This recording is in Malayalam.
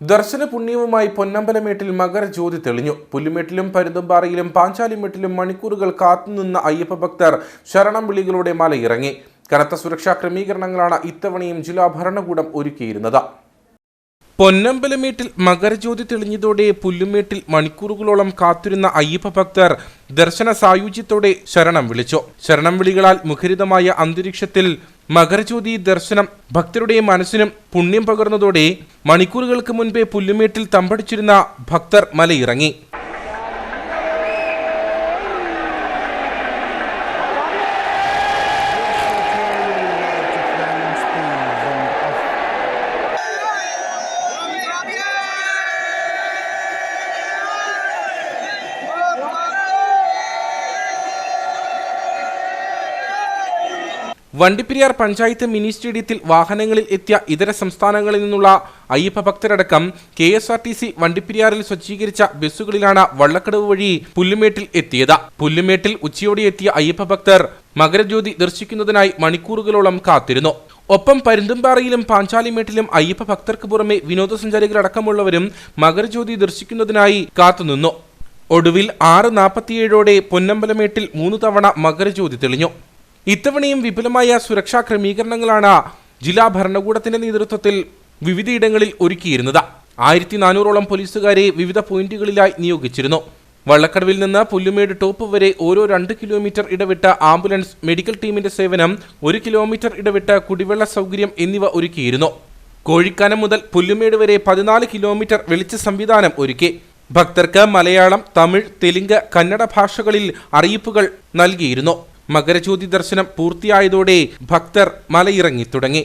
ദർശന പുണ്യവുമായി പൊന്നമ്പലമേട്ടിൽ മകരജ്യോതി തെളിഞ്ഞു. പുല്ലുമേട്ടിലും പരുന്തുംപാറയിലും പാഞ്ചാലിമേട്ടിലും മണിക്കൂറുകൾ കാത്തുനിന്ന അയ്യപ്പ ഭക്തർ ശരണം വിളികളോടെ മലയിറങ്ങി. കനത്ത സുരക്ഷാ ക്രമീകരണങ്ങളാണ് ഇത്തവണയും ജില്ലാ ഭരണകൂടം ഒരുക്കിയിരുന്നത്. പൊന്നമ്പലമേട്ടിൽ മകരജ്യോതി തെളിഞ്ഞതോടെ പുല്ലുമേട്ടിൽ മണിക്കൂറുകളോളം കാത്തിരുന്ന അയ്യപ്പ ഭക്തർ ദർശന സായുജ്യത്തോടെ ശരണം വിളിച്ചു. ശരണം വിളികളാൽ മുഖരിതമായ അന്തരീക്ഷത്തിൽ മകരജ്യോതി ദർശനം ഭക്തരുടെ മനസ്സിനും പുണ്യം പകർന്നതോടെ മണിക്കൂറുകൾക്ക് മുൻപേ പുല്ലുമേട്ടിൽ തമ്പടിച്ചിരുന്ന ഭക്തർ മലയിറങ്ങി. വണ്ടിപ്പെരിയാർ പഞ്ചായത്ത് മിനി സ്റ്റേഡിയത്തിൽ വാഹനങ്ങളിൽ എത്തിയ ഇതര സംസ്ഥാനങ്ങളിൽ നിന്നുള്ള Ayyappa ഭക്തരടക്കം K S R T C വണ്ടിപ്പെരിയാറിൽ സജ്ജീകരിച്ച ബസ്സുകളിലാണ് വള്ളക്കടവ് വഴി പുല്ലുമേട്ടിൽ എത്തിയത്. പുല്ലുമേട്ടിൽ ഉച്ചയോടെ എത്തിയ അയ്യപ്പ ഭക്തർ മകരജ്യോതി ദർശിക്കുന്നതിനായി മണിക്കൂറുകളോളം കാത്തിരുന്നു. ഒപ്പം പരുന്തുംപാറയിലും പാഞ്ചാലിമേട്ടിലും അയ്യപ്പ ഭക്തർക്ക് പുറമെ വിനോദസഞ്ചാരികളടക്കമുള്ളവരും മകരജ്യോതി ദർശിക്കുന്നതിനായി കാത്തുനിന്നു. ഒടുവിൽ ആറ് നാൽപ്പത്തിയേഴോടെ പൊന്നമ്പലമേട്ടിൽ മൂന്ന് തവണ മകരജ്യോതി തെളിഞ്ഞു. ഇത്തവണയും വിപുലമായ സുരക്ഷാ ക്രമീകരണങ്ങളാണ് ജില്ലാ ഭരണകൂടത്തിന്റെ നേതൃത്വത്തിൽ വിവിധയിടങ്ങളിൽ ഒരുക്കിയിരുന്നത്. ആയിരത്തി നാനൂറോളം പോലീസുകാരെ വിവിധ പോയിന്റുകളിലായി നിയോഗിച്ചിരുന്നു. വള്ളക്കടവിൽ നിന്ന് പുല്ലുമേട് ടോപ്പ് വരെ ഓരോ രണ്ട് കിലോമീറ്റർ ഇടവിട്ട ആംബുലൻസ് മെഡിക്കൽ ടീമിന്റെ സേവനം ഒരു കിലോമീറ്റർ ഇടവിട്ട കുടിവെള്ള സൗകര്യം എന്നിവ ഒരുക്കിയിരുന്നു. കോഴിക്കാനം മുതൽ പുല്ലുമേട് വരെ പതിനാല് കിലോമീറ്റർ വെളിച്ച സംവിധാനം ഒരുക്കി. ഭക്തർക്ക് മലയാളം തമിഴ് തെലുങ്ക് കന്നഡ ഭാഷകളിൽ അറിയിപ്പുകൾ നൽകിയിരുന്നു. മകരജ്യോതി ദർശനം പൂർത്തിയായതോടെ ഭക്തർ മലയിറങ്ങി തുടങ്ങി.